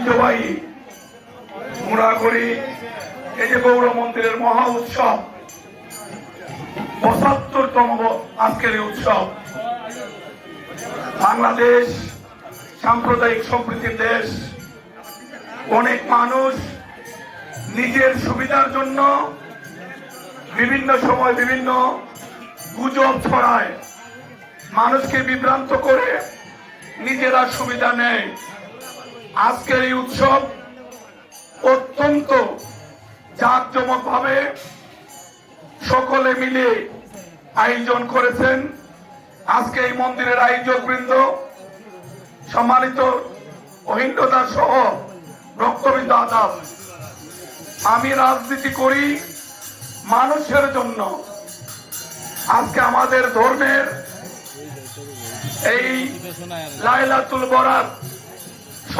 ঐতিহ্যবাহী মুড়াগড়ি এই যে গৌর মন্দিরের মহা উৎসব। পঁচাত্তরতম আজকের এই উৎসব। বাংলাদেশ সাম্প্রদায়িক সম্প্রীতির দেশ। অনেক মানুষ নিজের সুবিধার জন্য বিভিন্ন সময় বিভিন্ন গুজব ছড়ায়। মানুষকে বিভ্রান্ত করে নিজেরা সুবিধা নেয়। আজকের এই উৎসব অত্যন্ত জাঁকজমক ভাবে সকলে মিলে আয়োজন করেছেন। আজকে এই মন্দিরের আয়োজক বৃন্দ সম্মানিত অহিন্দতা সহ রক্তবিন্দু আদাব। আমি রাজনীতি করি মানুষের জন্য। আজকে আমাদের ধর্মের এই লাইলাতুল বরাত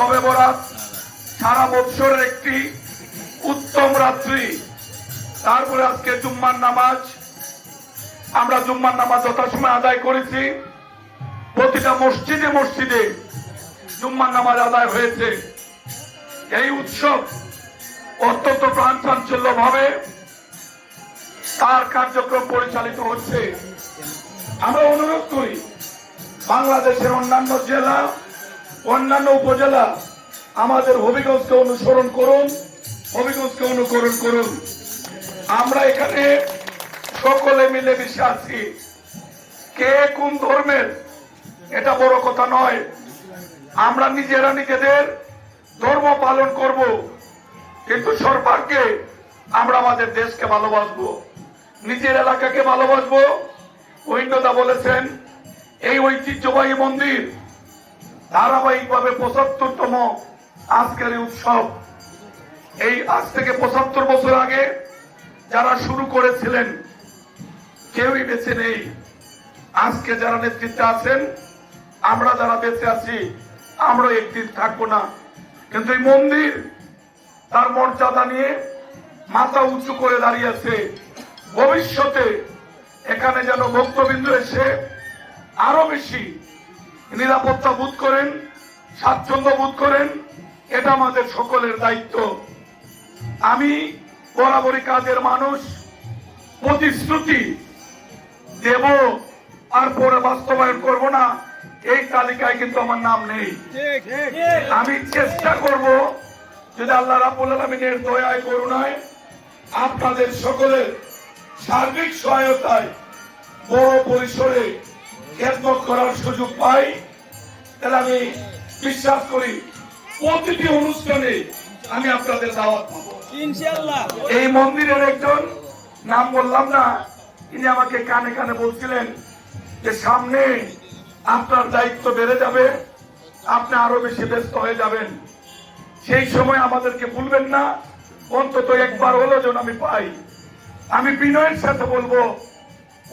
সবে বরাত। সারা বৎসরের একটি উত্তম রাত্রি। তারপরে আজকে জুম্মার নামাজ। আমরা জুম্মার নামাজ যথাসময় আদায় করেছি। প্রতিটা মসজিদে মসজিদে জুম্মার নামাজ আদায় হয়েছে। এই উৎসব অত্যন্ত প্রাণ চাঞ্চল্য ভাবে তার কার্যক্রম পরিচালিত হচ্ছে। আমরা অনুরোধ করি, বাংলাদেশের অন্যান্য জেলা অন্যান্য উপজেলা আমাদের হবিগঞ্জকে অনুসরণ করুন, হবিগঞ্জকে অনুকরণ করুন। আমরা এখানে সকলে মিলে মিশে আছি কে কোন ধর্মের, এটা বড় কথা নয়। আমরা নিজেরা নিজেদের ধর্ম পালন করব, কিন্তু সর্বাগ্যে আমরা আমাদের দেশকে ভালোবাসবো, নিজের এলাকাকে ভালোবাসবো। ঐন্যতা বলেছেন, এই ঐতিহ্যবাহী মন্দির ধারাবাহিকভাবে পঁচাত্তরতম আজকের উৎসব। এই আজ থেকে পঁচাত্তর বছর আগে যারা শুরু করেছিলেন, কেউই বেঁচে নেই। আজকে যারা নেতৃত্বে আছেন, আমরা যারা বেঁচে আছি আমরা একদিন থাকব না। কিন্তু এই মন্দির তার মর্যাদা নিয়ে মাথা উঁচু করে দাঁড়িয়েছে ভবিষ্যতে এখানে যেন ভক্তবিন্দু এসে আরও বেশি নিরাপত্তা বোধ করেন, স্বাচ্ছন্দ্য বোধ করেন, এটা আমাদের সকলের দায়িত্ব। আমি বরাবরই কাজের মানুষ, প্রতিশ্রুতি দেব আর পরে বাস্তবায়ন করব না, এই তালিকায় কিন্তু আমার নাম নেই। আমি চেষ্টা করব, যদি আল্লাহ রাবুল আলমিনের দয়ায়, করুণায় আপনাদের সকলের সার্বিক সহায়তায় বড় পরিসরে খেদমত করার সুযোগ পাই তাহলে আমি বিশ্বাস করি প্রতিটি অনুষ্ঠানে আমি আপনাদের দাওয়াত পাবো এই মন্দিরের একজন নাম বললাম না তিনি আমাকে কানে কানে বলছিলেন যে সামনে আপনার দায়িত্ব বেড়ে যাবে আপনি আরও বেশি ব্যস্ত হয়ে যাবেন। সেই সময় আমাদেরকে ভুলবেন না অন্তত একবার হলো যেন আমি পাই। আমি বিনয়ের সাথে বলব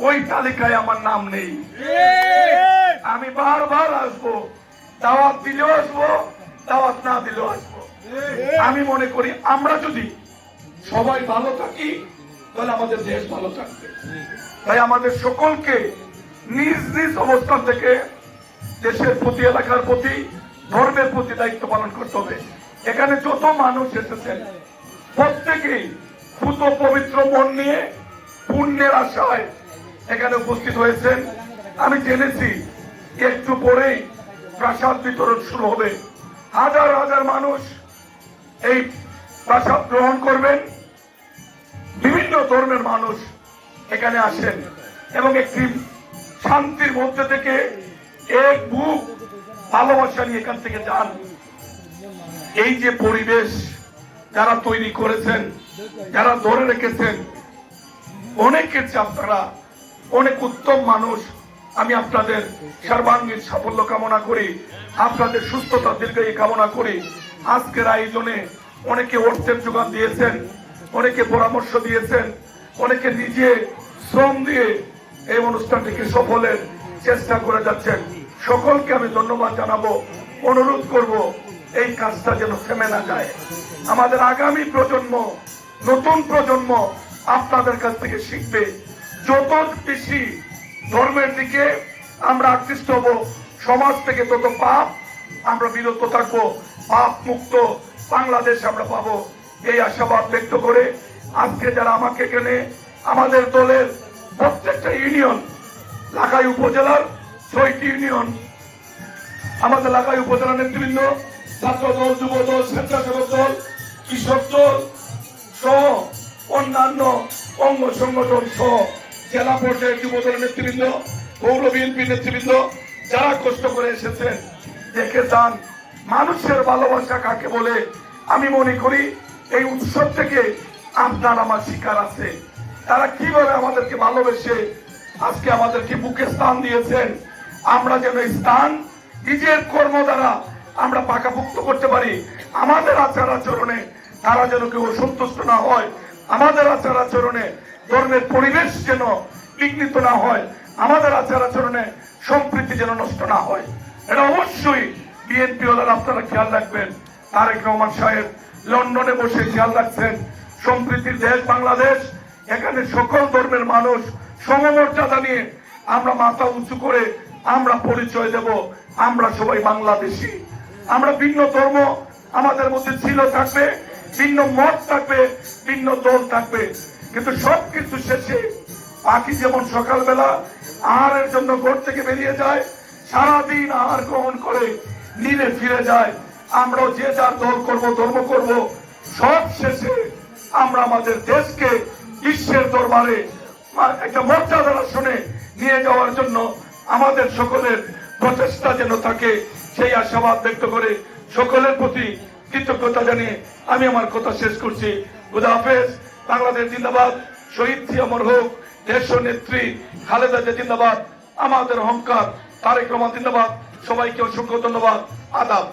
ওই তালিকায় আমার নাম নেই। আমি বারবার আসব দাওয়াত দিলেও আসব দাওয়াত না দিলেও আসব। আমি মনে করি আমরা যদি সবাই ভালো থাকি তাহলে আমাদের দেশ ভালো থাকবে। তাই আমাদের সকলকে নিজ নিজ অবস্থান থেকে দেশের প্রতি এলাকার প্রতি ধর্মের প্রতি দায়িত্ব পালন করতে হবে। এখানে যত মানুষ এসেছেন প্রত্যেকেই পুত পবিত্র মন নিয়ে পুণ্যের আশায় এখানে উপস্থিত হয়েছেন। আমি জেনেছি, একটু পরেই প্রাসাদ বিতরণ শুরু হবে। হাজার হাজার মানুষ এই প্রাসাদ গ্রহণ করবেন। বিভিন্ন ধর্মের মানুষ এখানে আসেন এবং একটি শান্তির মধ্যে থেকে এক বুক ভালোবাসা নিয়ে এখান থেকে যান। এই যে পরিবেশ যারা তৈরি করেছেন, যারা ধরে রেখেছেন, অনেকের চেয়ে আপনারা অনেক উত্তম মানুষ। আমি আপনাদের সর্বাঙ্গীন সাফল্য কামনা করি, আপনাদের সুস্থতা দীর্ঘায়ী কামনা করি। আজকের আয়োজনে অনেকে অর্থের যোগান দিয়েছেন, অনেকে পরামর্শ দিয়েছেন, অনেকে নিজে শ্রম দিয়ে এই অনুষ্ঠানটিকে সফলের চেষ্টা করে যাচ্ছেন। সকলকে আমি ধন্যবাদ জানাব, অনুরোধ করব এই কাজটা যেন থেমে না যায়। আমাদের আগামী প্রজন্ম, নতুন প্রজন্ম আপনাদের কাছ থেকে শিখবে। যত বেশি ধর্মের দিকে আমরা আকৃষ্ট হব, সমাজ থেকে তত পাপ আমরা বিরত থাকব, পাপ মুক্ত বাংলাদেশ আমরা পাবো। এই আশাবাদ ব্যক্ত করে আজকে যারা আমাকে এখানে আমাদের দলের প্রত্যেকটা ইউনিয়ন লাখাই উপজেলার ছয়টি ইউনিয়ন, আমাদের এলাকায় উপজেলা নেতৃবৃন্দ ছাত্র দল যুব দল স্বেচ্ছাসেবক দল, কৃষক দল সহ অন্যান্য অঙ্গ সংগঠন সহ জেলা পর্যায়ের যুব দলের নেতৃবৃন্দ, পৌর বিএনপি নেতৃবৃন্দ যারা কষ্ট করে এসেছেন, দেখে যান মানুষের ভালোবাসা কাকে বলে। আমি মনে করি এই উৎসব থেকে আপনার আমার শিকার আছে। তারা কীভাবে আমাদেরকে ভালোবেসে আজকে আমাদেরকে বুকে স্থান দিয়েছেন, আমরা যেন এই স্থান নিজের কর্ম দ্বারা আমরা পাকাপুক্ত করতে পারি। আমাদের আচার আচরণে তারা যেন কেউ সন্তুষ্ট না হয়, আমাদের আচার আচরণে ধর্মের পরিবেশ যেন বিঘ্নিত না হয়, আমাদের আচার আচরণে সম্প্রীতি যেন নষ্ট না হয়। এটা অবশ্যই বিএনপি ওলার, আপনারা খেয়াল রাখবেন, তারেক রহমান সাহেব লন্ডনে বসে খেয়াল রাখছেন, সম্প্রীতির দেশ বাংলাদেশ, এখানে সকল ধর্মের মানুষ সমমর্যাদা নিয়ে আমরা মাথা উঁচু করে আমরা পরিচয় দেব, আমরা সবাই বাংলাদেশি। আমরা ভিন্ন ধর্ম আমাদের মধ্যে ছিল থাকবে, ভিন্ন মত থাকবে, ভিন্ন দল থাকবে। কিন্তু সবকিছু শেষে পাখি যেমন সকালবেলা আহারের জন্য ঘর থেকে বেরিয়ে যায়, সারাদিন আহার গ্রহণ করে নীলে ফিরে যায়। আমরাও যে যার দল করব, ধর্ম করব, সব শেষে আমরা আমাদের দেশকে বিশ্বের দরবারে একটা মর্যাদার আসনে নিয়ে যাওয়ার জন্য আমাদের সকলের প্রচেষ্টা যেন থাকে, সেই আশাবাদ ব্যক্ত করে সকলের প্রতি কৃতজ্ঞতা জানিয়ে আমি আমার কথা শেষ করছি। খুদা হাফেজ। বাংলাদেশ জিন্দাবাদ। শহীদ জিয়া হোক, দেশ নেত্রী খালেদা জিয়া জিন্দাবাদ, আমাদের অহংকার, তারেক রহমান জিন্দাবাদ। সবাইকে অসংখ্য ধন্যবাদ। আদাব।